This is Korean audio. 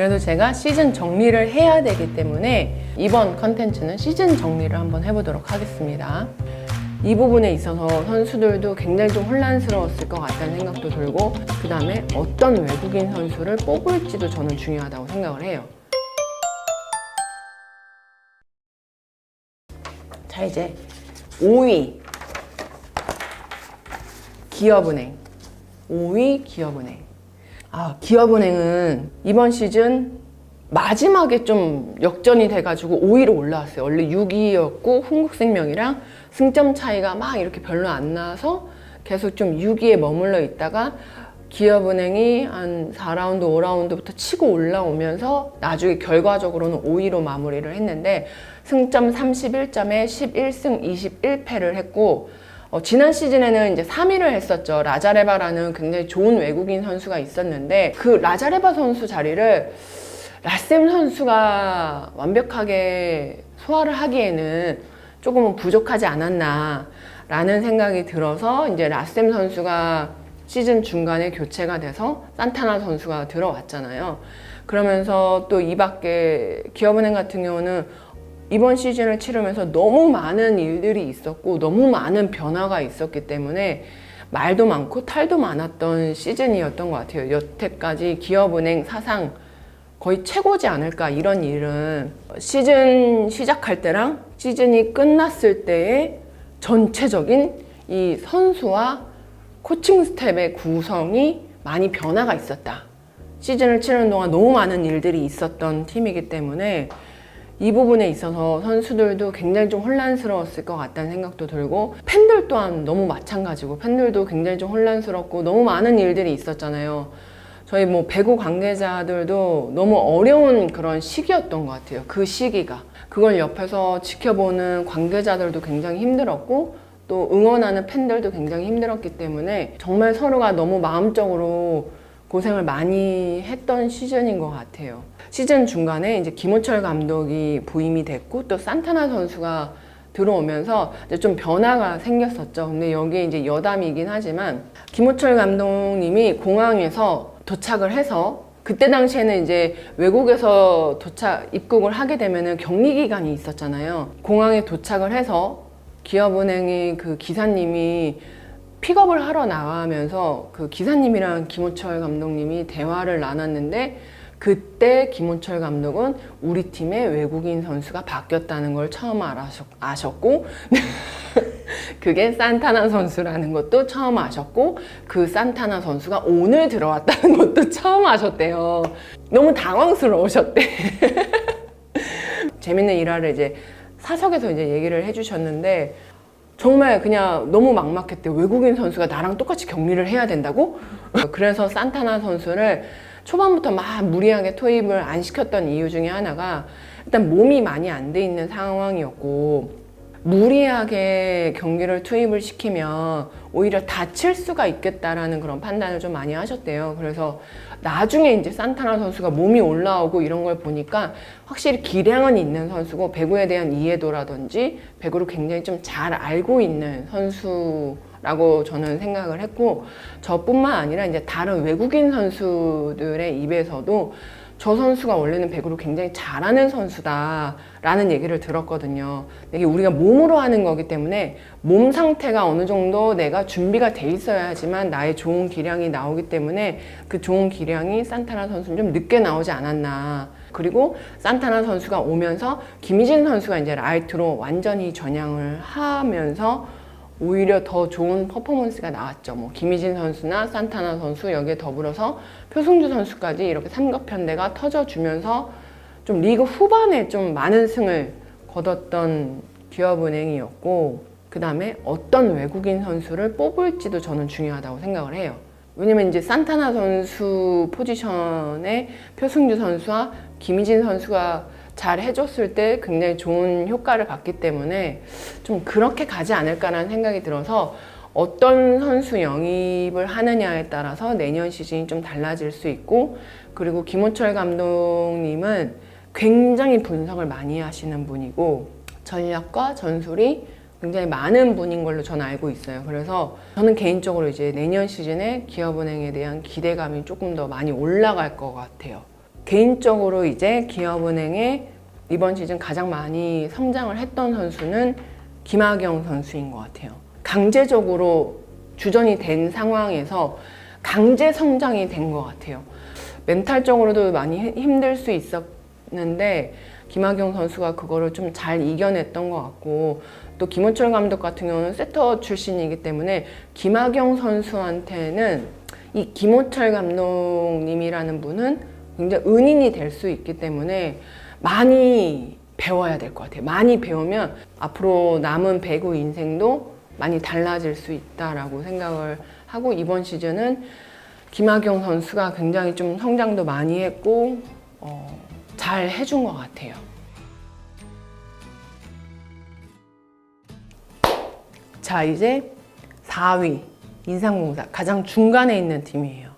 그래도 제가 시즌 정리를 해야 되기 때문에 이번 컨텐츠는 시즌 정리를 한번 해보도록 하겠습니다. 이 부분에 있어서 선수들도 굉장히 좀 혼란스러웠을 것 같다는 생각도 들고 그 다음에 어떤 외국인 선수를 뽑을지도 저는 중요하다고 생각을 해요. 자 이제 5위 기업은행 5위 기업은행 아 기업은행은 이번 시즌 마지막에 좀 역전이 돼가지고 5위로 올라왔어요. 원래 6위였고 흥국생명이랑 승점 차이가 막 이렇게 별로 안 나서 계속 좀 6위에 머물러 있다가 기업은행이 한 4라운드, 5라운드부터 치고 올라오면서 나중에 결과적으로는 5위로 마무리를 했는데 승점 31점에 11승 21패를 했고 어, 지난 시즌에는 이제 3위를 했었죠. 라자레바라는 굉장히 좋은 외국인 선수가 있었는데 그 라자레바 선수 자리를 라셈 선수가 완벽하게 소화를 하기에는 조금은 부족하지 않았나라는 생각이 들어서 이제 라셈 선수가 시즌 중간에 교체가 돼서 산타나 선수가 들어왔잖아요. 그러면서 또 이 밖에 기업은행 같은 경우는 이번 시즌을 치르면서 너무 많은 일들이 있었고 너무 많은 변화가 있었기 때문에 말도 많고 탈도 많았던 시즌이었던 것 같아요. 여태까지 기업은행 사상 거의 최고지 않을까 이런 일은 시즌 시작할 때랑 시즌이 끝났을 때의 전체적인 이 선수와 코칭 스텝의 구성이 많이 변화가 있었다. 시즌을 치르는 동안 너무 많은 일들이 있었던 팀이기 때문에 이 부분에 있어서 선수들도 굉장히 좀 혼란스러웠을 것 같다는 생각도 들고 팬들 또한 너무 마찬가지고 팬들도 굉장히 좀 혼란스럽고 너무 많은 일들이 있었잖아요. 저희 뭐 배구 관계자들도 너무 어려운 그런 시기였던 것 같아요. 그 시기가. 그걸 옆에서 지켜보는 관계자들도 굉장히 힘들었고 또 응원하는 팬들도 굉장히 힘들었기 때문에 정말 서로가 너무 마음적으로 고생을 많이 했던 시즌인 것 같아요. 시즌 중간에 이제 김호철 감독이 부임이 됐고 또 산타나 선수가 들어오면서 이제 좀 변화가 생겼었죠. 근데 여기에 이제 여담이긴 하지만 김호철 감독님이 공항에서 도착을 해서 그때 당시에는 이제 외국에서 도착 입국을 하게 되면은 격리 기간이 있었잖아요. 공항에 도착을 해서 기업은행의 그 기사님이 픽업을 하러 나가면서 그 기사님이랑 김호철 감독님이 대화를 나눴는데 그때 김호철 감독은 우리 팀의 외국인 선수가 바뀌었다는 걸 처음 아셨고 그게 산타나 선수라는 것도 처음 아셨고 그 산타나 선수가 오늘 들어왔다는 것도 처음 아셨대요. 너무 당황스러우셨대. 재밌는 일화를 이제 사석에서 이제 얘기를 해주셨는데 정말 그냥 너무 막막했대요. 외국인 선수가 나랑 똑같이 격리를 해야 된다고? 그래서 산타나 선수를 초반부터 막 무리하게 투입을 안 시켰던 이유 중에 하나가 일단 몸이 많이 안 돼 있는 상황이었고 무리하게 경기를 투입을 시키면 오히려 다칠 수가 있겠다라는 그런 판단을 좀 많이 하셨대요. 그래서 나중에 이제 산타나 선수가 몸이 올라오고 이런 걸 보니까 확실히 기량은 있는 선수고 배구에 대한 이해도라든지 배구를 굉장히 좀 잘 알고 있는 선수라고 저는 생각을 했고 저뿐만 아니라 이제 다른 외국인 선수들의 입에서도 저 선수가 원래는 배구를 굉장히 잘하는 선수다라는 얘기를 들었거든요. 이게 우리가 몸으로 하는 거기 때문에 몸 상태가 어느 정도 내가 준비가 돼 있어야지만 나의 좋은 기량이 나오기 때문에 그 좋은 기량이 산타나 선수는 좀 늦게 나오지 않았나. 그리고 산타나 선수가 오면서 김희진 선수가 이제 라이트로 완전히 전향을 하면서 오히려 더 좋은 퍼포먼스가 나왔죠. 뭐 김희진 선수나 산타나 선수 여기에 더불어서 표승주 선수까지 이렇게 삼각편대가 터져주면서 좀 리그 후반에 좀 많은 승을 거뒀던 기업은행이었고 그 다음에 어떤 외국인 선수를 뽑을지도 저는 중요하다고 생각을 해요. 왜냐면 이제 산타나 선수 포지션에 표승주 선수와 김희진 선수가 잘 해줬을 때 굉장히 좋은 효과를 봤기 때문에 좀 그렇게 가지 않을까라는 생각이 들어서 어떤 선수 영입을 하느냐에 따라서 내년 시즌이 좀 달라질 수 있고 그리고 김호철 감독님은 굉장히 분석을 많이 하시는 분이고 전략과 전술이 굉장히 많은 분인 걸로 저는 알고 있어요. 그래서 저는 개인적으로 이제 내년 시즌에 기업은행에 대한 기대감이 조금 더 많이 올라갈 것 같아요. 개인적으로 이제 기업은행에 이번 시즌 가장 많이 성장을 했던 선수는 김학영 선수인 것 같아요. 강제적으로 주전이 된 상황에서 강제 성장이 된 것 같아요. 멘탈적으로도 많이 힘- 힘들 수 있었는데 김학영 선수가 그거를 좀 잘 이겨냈던 것 같고 또 김호철 감독 같은 경우는 세터 출신이기 때문에 김학영 선수한테는 이 김호철 감독님이라는 분은 굉장히 은인이 될 수 있기 때문에 많이 배워야 될 것 같아요. 많이 배우면 앞으로 남은 배구 인생도 많이 달라질 수 있다라고 생각을 하고 이번 시즌은 김학영 선수가 굉장히 좀 성장도 많이 했고 어, 잘 해준 것 같아요. 자 이제 4위 인상공사 가장 중간에 있는 팀이에요.